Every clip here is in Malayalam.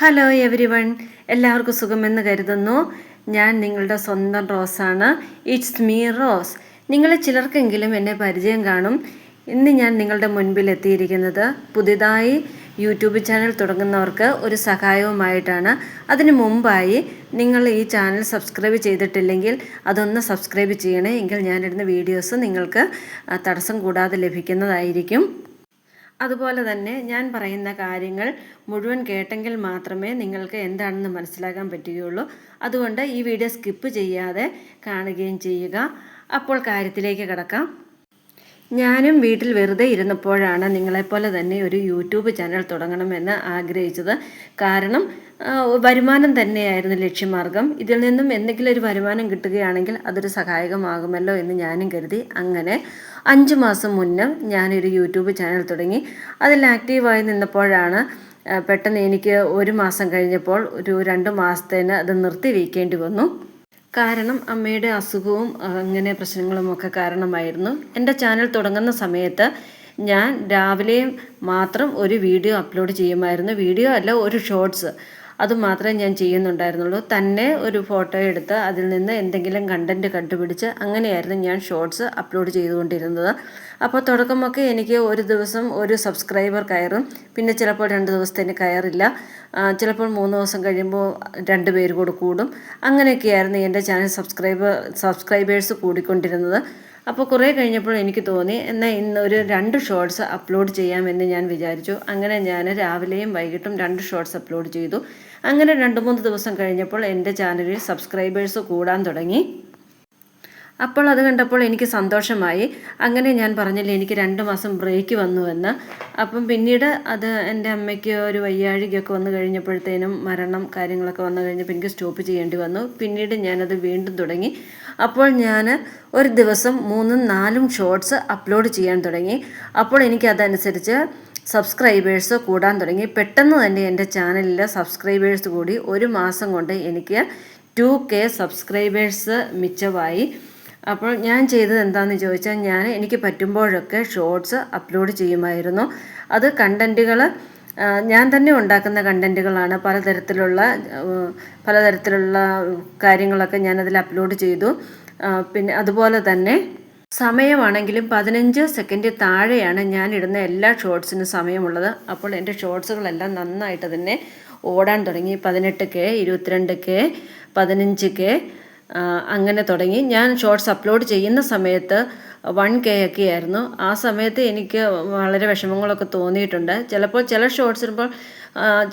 ഹലോ എവരി വൺ എല്ലാവർക്കും സുഖമെന്ന് കരുതുന്നു. ഞാൻ നിങ്ങളുടെ സ്വന്തം റോസാണ്. It's me Rose. നിങ്ങളെ ചിലർക്കെങ്കിലും എന്നെ പരിചയം കാണും. ഇന്ന് ഞാൻ നിങ്ങളുടെ മുൻപിൽ എത്തിയിരിക്കുന്നത് പുതിയതായി യൂട്യൂബ് ചാനൽ തുടങ്ങുന്നവർക്ക് ഒരു സഹായവുമായിട്ടാണ്. അതിനു മുമ്പായി നിങ്ങൾ ഈ ചാനൽ സബ്സ്ക്രൈബ് ചെയ്തിട്ടില്ലെങ്കിൽ അതൊന്ന് സബ്സ്ക്രൈബ് ചെയ്യണേ. എങ്കിൽ ഞാനിടുന്ന വീഡിയോസ് നിങ്ങൾക്ക് തടസ്സം കൂടാതെ ലഭിക്കുന്നതായിരിക്കും. അതുപോലെ തന്നെ ഞാൻ പറയുന്ന കാര്യങ്ങൾ മുഴുവൻ കേട്ടെങ്കിൽ മാത്രമേ നിങ്ങൾക്ക് എന്താണെന്ന് മനസ്സിലാക്കാൻ പറ്റുകയുള്ളൂ. അതുകൊണ്ട് ഈ വീഡിയോ സ്കിപ്പ് ചെയ്യാതെ കാണുകയും ചെയ്യുക. അപ്പോൾ കാര്യത്തിലേക്ക് കിടക്കാം. ഞാനും വീട്ടിൽ വെറുതെ ഇരുന്നപ്പോഴാണ് നിങ്ങളെപ്പോലെ തന്നെ ഒരു യൂട്യൂബ് ചാനൽ തുടങ്ങണമെന്ന് ആഗ്രഹിച്ചത്. കാരണം വരുമാനം തന്നെയായിരുന്നു ലക്ഷ്യമാർഗം. ഇതിൽ നിന്നും എന്തെങ്കിലും ഒരു വരുമാനം കിട്ടുകയാണെങ്കിൽ അതൊരു സഹായകമാകുമല്ലോ എന്ന് ഞാനും കരുതി. അങ്ങനെ അഞ്ച് മാസം മുന്നേ ഞാനൊരു യൂട്യൂബ് ചാനൽ തുടങ്ങി. അതിൽ ആക്റ്റീവായി നിന്നപ്പോഴാണ് പെട്ടെന്ന് എനിക്ക് ഒരു മാസം കഴിഞ്ഞപ്പോൾ ഒരു രണ്ട് മാസത്തേന് അത് നിർത്തി വയ്ക്കേണ്ടി വന്നു. കാരണം അമ്മയുടെ അസുഖവും അങ്ങനെ പ്രശ്നങ്ങളും ഒക്കെ കാരണമായിരുന്നു. എന്റെ ചാനൽ തുടങ്ങുന്ന സമയത്ത് ഞാൻ രാവിലെയും മാത്രം ഒരു വീഡിയോ അപ്ലോഡ് ചെയ്യുമായിരുന്നു. വീഡിയോ അല്ല ഒരു ഷോർട്സ്. അത് മാത്രമേ ഞാൻ ചെയ്യുന്നുണ്ടായിരുന്നുള്ളൂ. തന്നെ ഒരു ഫോട്ടോ എടുത്ത് അതിൽ നിന്ന് എന്തെങ്കിലും കണ്ടന്റ് കണ്ടുപിടിച്ച് അങ്ങനെയായിരുന്നു ഞാൻ ഷോർട്സ് അപ്ലോഡ് ചെയ്തുകൊണ്ടിരുന്നത്. അപ്പോൾ തുടക്കമൊക്കെ എനിക്ക് ഒരു ദിവസം ഒരു സബ്സ്ക്രൈബർ കയറും. പിന്നെ ചിലപ്പോൾ രണ്ട് ദിവസത്തേന് കയറില്ല. ചിലപ്പോൾ മൂന്ന് ദിവസം കഴിയുമ്പോൾ രണ്ട് പേര് കൂടെ കൂടും. അങ്ങനെയൊക്കെയായിരുന്നു എന്റെ ചാനൽ സബ്സ്ക്രൈബർ സബ്സ്ക്രൈബേഴ്സ് കൂടിക്കൊണ്ടിരുന്നത്. അപ്പോൾ കുറേ കഴിഞ്ഞപ്പോൾ എനിക്ക് തോന്നി എന്നാൽ ഇന്ന് ഒരു രണ്ട് ഷോർട്സ് അപ്ലോഡ് ചെയ്യാമെന്ന് ഞാൻ വിചാരിച്ചു. അങ്ങനെ ഞാൻ രാവിലെയും വൈകിട്ടും രണ്ട് ഷോർട്സ് അപ്ലോഡ് ചെയ്തു. അങ്ങനെ രണ്ട് മൂന്ന് ദിവസം കഴിഞ്ഞപ്പോൾ എന്റെ ചാനലിൽ സബ്സ്ക്രൈബേഴ്സ് കൂടാൻ തുടങ്ങി. അപ്പോൾ അത് കണ്ടപ്പോൾ എനിക്ക് സന്തോഷമായി. അങ്ങനെ ഞാൻ പറഞ്ഞില്ല എനിക്ക് രണ്ട് മാസം ബ്രേക്ക് വന്നു എന്ന് അപ്പം പിന്നീട് അത് എന്റെ അമ്മയ്ക്ക് ഒരു വയ്യാഴികയൊക്കെ വന്നു കഴിഞ്ഞപ്പോഴത്തേനും മരണം കാര്യങ്ങളൊക്കെ വന്നു കഴിഞ്ഞപ്പോൾ എനിക്ക് സ്റ്റോപ്പ് ചെയ്യേണ്ടി വന്നു. പിന്നീട് ഞാനത് വീണ്ടും തുടങ്ങി. അപ്പോൾ ഞാൻ ഒരു ദിവസം മൂന്നും നാലും ഷോർട്സ് അപ്ലോഡ് ചെയ്യാൻ തുടങ്ങി. അപ്പോൾ എനിക്കതനുസരിച്ച് സബ്സ്ക്രൈബേഴ്സ് കൂടാൻ തുടങ്ങി. പെട്ടെന്ന് തന്നെ എന്റെ ചാനലിലെ സബ്സ്ക്രൈബേഴ്സ് കൂടി ഒരു മാസം കൊണ്ട് എനിക്ക് ടു കെ സബ്സ്ക്രൈബേഴ്സ് മിച്ചമായി. അപ്പോൾ ഞാൻ ചെയ്തത് എന്താണെന്ന് ചോദിച്ചാൽ ഞാൻ എനിക്ക് പറ്റുമ്പോഴൊക്കെ ഷോർട്സ് അപ്ലോഡ് ചെയ്യുമായിരുന്നു. അത് കണ്ടന്റുകൾ ഞാൻ തന്നെ ഉണ്ടാക്കുന്ന കണ്ടന്റുകളാണ് പലതരത്തിലുള്ള പലതരത്തിലുള്ള കാര്യങ്ങളൊക്കെ ഞാനതിൽ അപ്ലോഡ് ചെയ്തു. പിന്നെ അതുപോലെ തന്നെ സമയമാണെങ്കിലും പതിനഞ്ച് സെക്കൻഡ് താഴെയാണ് ഞാൻ ഇടുന്ന എല്ലാ ഷോർട്സിനും സമയമുള്ളത്. അപ്പോൾ എന്റെ ഷോർട്സുകളെല്ലാം നന്നായിട്ട് തന്നെ ഓടാൻ തുടങ്ങി. പതിനെട്ട് കെ ഇരുപത്തിരണ്ട് കെ പതിനഞ്ച് കെ അങ്ങനെ തുടങ്ങി. ഞാൻ ഷോർട്സ് അപ്ലോഡ് ചെയ്യുന്ന സമയത്ത് വൺ കെ ഒക്കെ ആയിരുന്നു. ആ സമയത്ത് എനിക്ക് വളരെ വിഷമങ്ങളൊക്കെ തോന്നിയിട്ടുണ്ട്. ചിലപ്പോൾ ചില ഷോർട്സ് ഇടുമ്പോൾ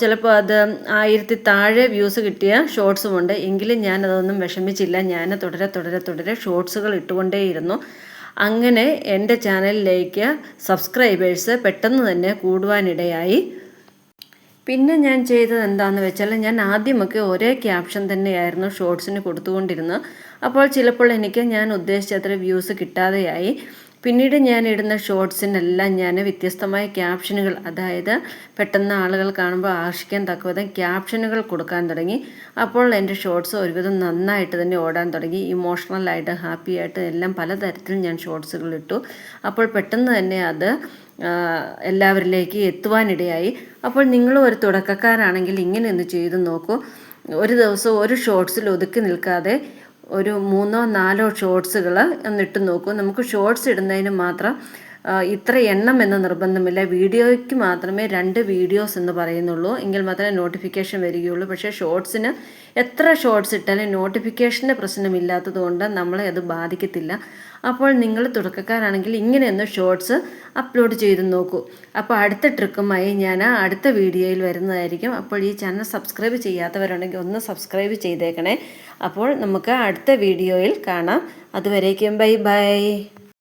ചിലപ്പോൾ അത് ആയിരത്തി താഴെ വ്യൂസ് കിട്ടിയ ഷോർട്സും ഉണ്ട്. എങ്കിലും ഞാൻ അതൊന്നും വിഷമിച്ചില്ല. ഞാൻ തുടരെ തുടരെ തുടരെ ഷോർട്സുകൾ ഇട്ടുകൊണ്ടേയിരുന്നു. അങ്ങനെ എന്റെ ചാനലിലേക്ക് സബ്സ്ക്രൈബേഴ്സ് പെട്ടെന്ന് തന്നെ കൂടുവാനിടയായി. പിന്നെ ഞാൻ ചെയ്തത് എന്താണെന്ന് വെച്ചാൽ ഞാൻ ആദ്യമൊക്കെ ഒരേ ക്യാപ്ഷൻ തന്നെയായിരുന്നു ഷോർട്സിന് കൊടുത്തുകൊണ്ടിരുന്നത്. അപ്പോൾ ചിലപ്പോൾ എനിക്ക് ഞാൻ ഉദ്ദേശിച്ച അത്ര വ്യൂസ് കിട്ടാതെയായി. പിന്നീട് ഞാൻ ഇടുന്ന ഷോർട്സിനെല്ലാം ഞാൻ വ്യത്യസ്തമായ ക്യാപ്ഷനുകൾ അതായത് പെട്ടെന്ന് ആളുകൾ കാണുമ്പോൾ ആകർഷിക്കാൻ തക്കവിധം ക്യാപ്ഷനുകൾ കൊടുക്കാൻ തുടങ്ങി. അപ്പോൾ എന്റെ ഷോർട്സ് ഒരുവിധം നന്നായിട്ട് തന്നെ ഓടാൻ തുടങ്ങി. ഇമോഷണലായിട്ട് ഹാപ്പിയായിട്ട് എല്ലാം പലതരത്തിൽ ഞാൻ ഷോർട്സുകൾ ഇട്ടു. അപ്പോൾ പെട്ടെന്ന് തന്നെ അത് എല്ലാവരിലേക്ക് എത്തുവാനിടയായി. അപ്പോൾ നിങ്ങളും ഒരു തുടക്കക്കാരാണെങ്കിൽ ഇങ്ങനെ ഒന്ന് ചെയ്തു നോക്കൂ. ഒരു ദിവസം ഒരു ഷോർട്സിൽ ഒതുക്കി നിൽക്കാതെ ഒരു മൂന്നോ നാലോ ഷോർട്സുകൾ ഒന്നിട്ട് നോക്കൂ. നമുക്ക് ഷോർട്സ് ഇടുന്നതിന് മാത്രം ഇത്ര എണ്ണം എന്ന നിർബന്ധമില്ല. വീഡിയോയ്ക്ക് മാത്രമേ രണ്ട് വീഡിയോസ് എന്ന് പറയുന്നുള്ളൂ. എങ്കിൽ മാത്രമേ നോട്ടിഫിക്കേഷൻ വരികയുള്ളൂ. പക്ഷേ ഷോർട്സിന് എത്ര ഷോർട്സ് ഇട്ടാലും നോട്ടിഫിക്കേഷന്റെ പ്രശ്നമില്ലാത്തത് കൊണ്ട് നമ്മളെ അത് ബാധിക്കത്തില്ല. അപ്പോൾ നിങ്ങൾ തുടക്കക്കാരാണെങ്കിൽ ഇങ്ങനെയൊന്ന് ഷോർട്സ് അപ്ലോഡ് ചെയ്ത് നോക്കൂ. അപ്പോൾ അടുത്ത ട്രിക്കുമായി ഞാൻ അടുത്ത വീഡിയോയിൽ വരുന്നതായിരിക്കും. അപ്പോൾ ഈ ചാനൽ സബ്സ്ക്രൈബ് ചെയ്യാത്തവരുണ്ടെങ്കിൽ ഒന്ന് സബ്സ്ക്രൈബ് ചെയ്തേക്കണേ. അപ്പോൾ നമുക്ക് അടുത്ത വീഡിയോയിൽ കാണാം. അതുവരേക്കും ബൈ ബൈ.